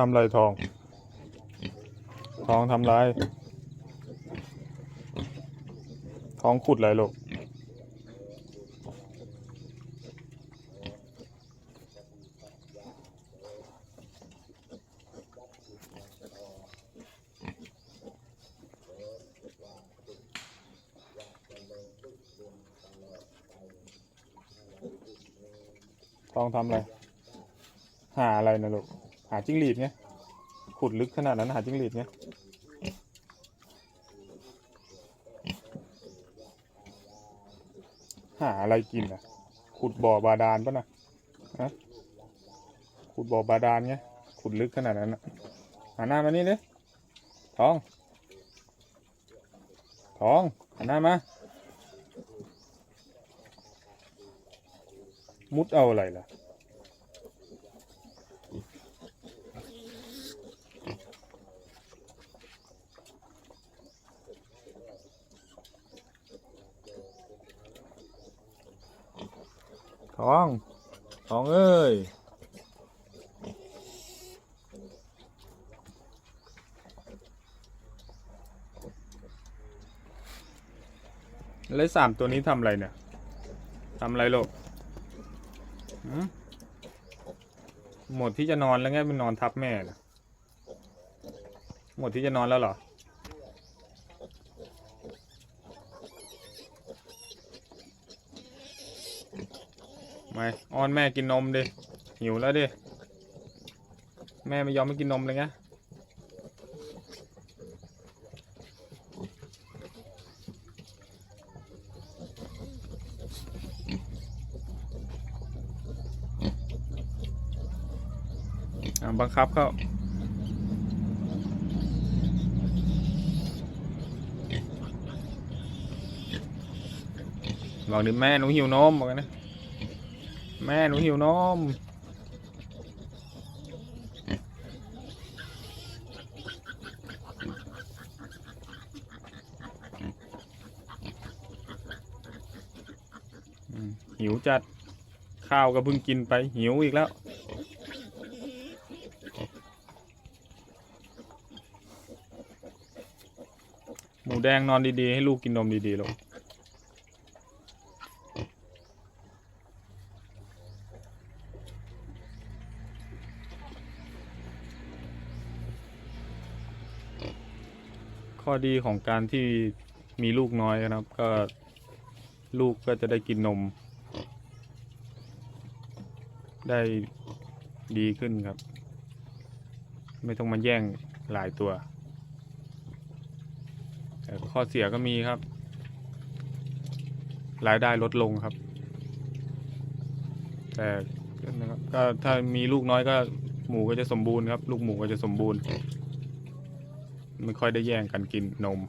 ทำไรทอง ทองทำไร ทองขุดอะไรลูกทองทำอะไร หาอะไรนะลูก หาจิ้งหรีดไงขุดลึกขนาดนั้นหาจิ้งหรีดไงหาอะไรกินอะ ขุดบ่อบาดาลปะนะฮะขุดบ่อบาดาลไงขุดลึกขนาดนั้นอะหาหน้ามานี่เลยทอง ทองหันหน้ามา มุดเอาอะไรล่ะ ทองทองเอ้ยแล้วสามตัวนี้ทำอะไรเนี่ยทำอะไรลูกหมดที่จะนอนแล้วไงมันนอนทับแม่หมดที่จะนอนแล้วเหรอ ไม่อ้อนแม่กินนมดิ หิวแล้วดิ แม่ไม่ยอมไม่กินนมเลยไงบังคับเขาบอกดิแม่หนูหิวนมบอกกันนะ แม่หนูหิวนมหิวจัดข้าวก็เพิ่งกินไปหิวอีกแล้ว หมูแดงนอนดีๆ ให้ลูกกินนมดีๆลูก ข้อดีของการที่มีลูกน้อยนะครับ ก็ลูกก็จะได้กินนม ได้ดีขึ้นครับ ไม่ต้องมาแย่งหลายตัว แต่ข้อเสียก็มีครับ รายได้ลดลงครับ แต่นะครับก็ถ้ามีลูกน้อยก็หมูก็จะสมบูรณ์ครับ ลูกหมูก็จะสมบูรณ์ ไม่ค่อยได้แย่งกันกินนม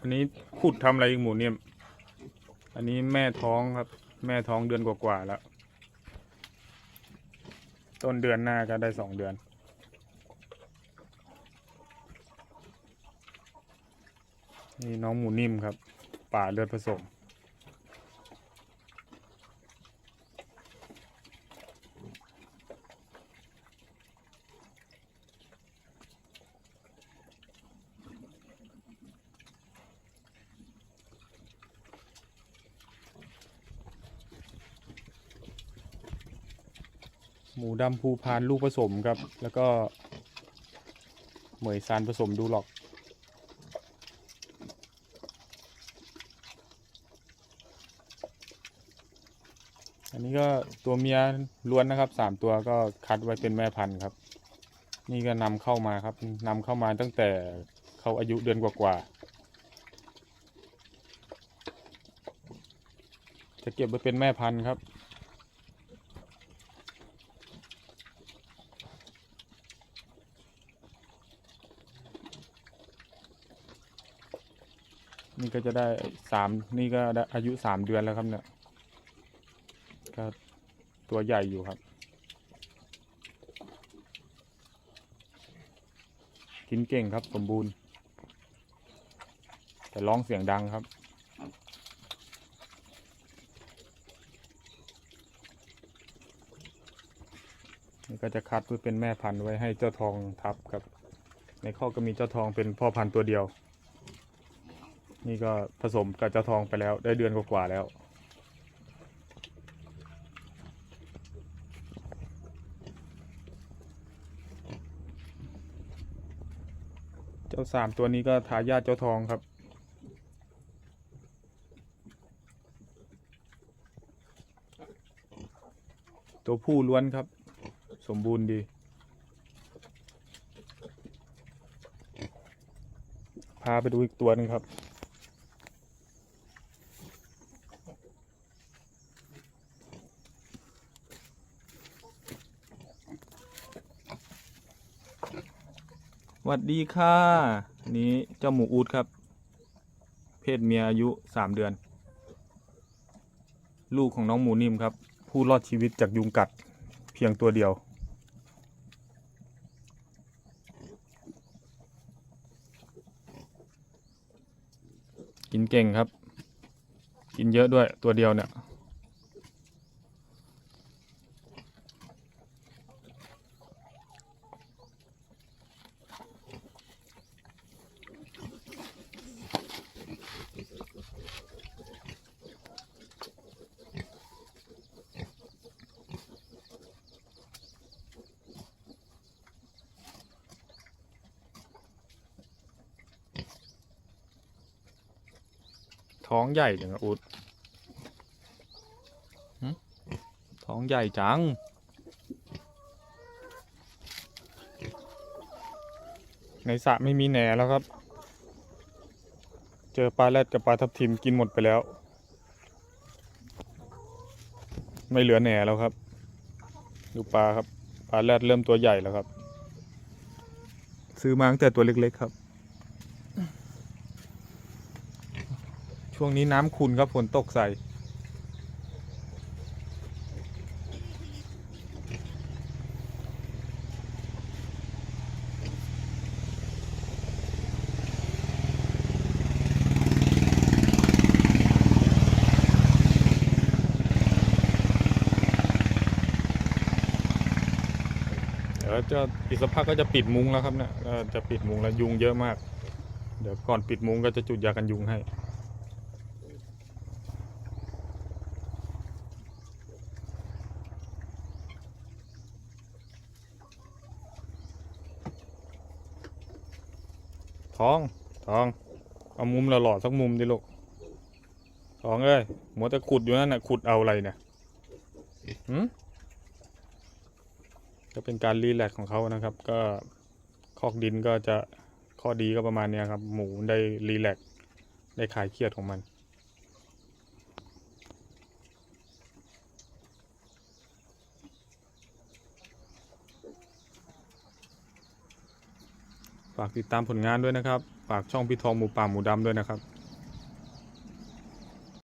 อันนี้ขุดทำอะไรอีกหมูเนี่ย อันนี้แม่ท้องครับ แม่ท้องเดือนกว่าๆแล้ว ต้นเดือนหน้าก็ได้สองเดือน นี่น้องหมูนิ่มครับ ป่าเลือดผสม หมูดำภูพานลูกผสมครับ แล้วก็เหมยซานผสมดูหรอก อันนี้ก็ตัวเมียล้วนนะครับสามตัวก็คัดไว้เป็นแม่พันธุ์ครับ นี่ก็นำเข้ามาครับนำเข้ามาตั้งแต่เขาอายุเดือนกว่าๆจะเก็บไว้เป็นแม่พันธุ์ครับ นี่ก็จะได้สามนี่ก็ได้อายุสามเดือนแล้วครับเนี่ยก็ตัวใหญ่อยู่ครับ กินเก่งครับสมบูรณ์ แต่ร้องเสียงดังครับนี่ก็จะคัดเพื่อเป็นแม่พันธุ์ไว้ให้เจ้าทองทับครับ ในข้อก็มีเจ้าทองเป็นพ่อพันธุ์ตัวเดียว นี่ก็ผสมกับเจ้าทองไปแล้ว ได้เดือนกว่าๆแล้วเจ้าสามตัวนี้ก็ทายาทเจ้าทองครับ ตัวผู้ล้วนครับ สมบูรณ์ดี พาไปดูอีกตัวหนึ่งครับ วัดดีค่ะนี้เจ้าหมูอูดครับ เพศเมียอายุสามเดือน ลูกของน้องหมูนิ่มครับ ผู้รอดชีวิตจากยุงกัดเพียงตัวเดียว กินเก่งครับ กินเยอะด้วยตัวเดียวเนี่ย ท้องใหญ่จังอะอุดท้องใหญ่จัง ในสระไม่มีแหนแล้วครับ เจอปลาแรดกับปลาทับทิมกินหมดไปแล้ว ไม่เหลือแหนแล้วครับ ดูปลาครับ ปลาแรดเริ่มตัวใหญ่แล้วครับ ซื้อมาตั้งแต่ตัวเล็กๆครับ ช่วงนี้น้ำขุนครับฝนตกใส่เดี๋ยวจะอีกสักพักก็จะปิดมุ้งแล้วครับเนี่ยจะปิดมุ้งแล้วยุงเยอะมาก เดี๋ยวก่อนปิดมุ้งก็จะจุดยากันยุงให้ ทอง ทอง เอามุมหล่อๆสักมุมดิลูก ทองเอ้ยมัวแต่ขุดอยู่นั่นน่ะ ขุดเอาอะไรเนี่ยหืมก็เป็นการรีแลกซ์ของเขานะครับ ก็คอกดินก็จะข้อดีก็ประมาณเนี้ยครับ หมูได้รีแลกซ์ได้คลายเครียดของมัน ฝากติดตามผลงานด้วยนะครับ ฝากช่องพี่ทองหมูป่าหมูดำด้วยนะครับ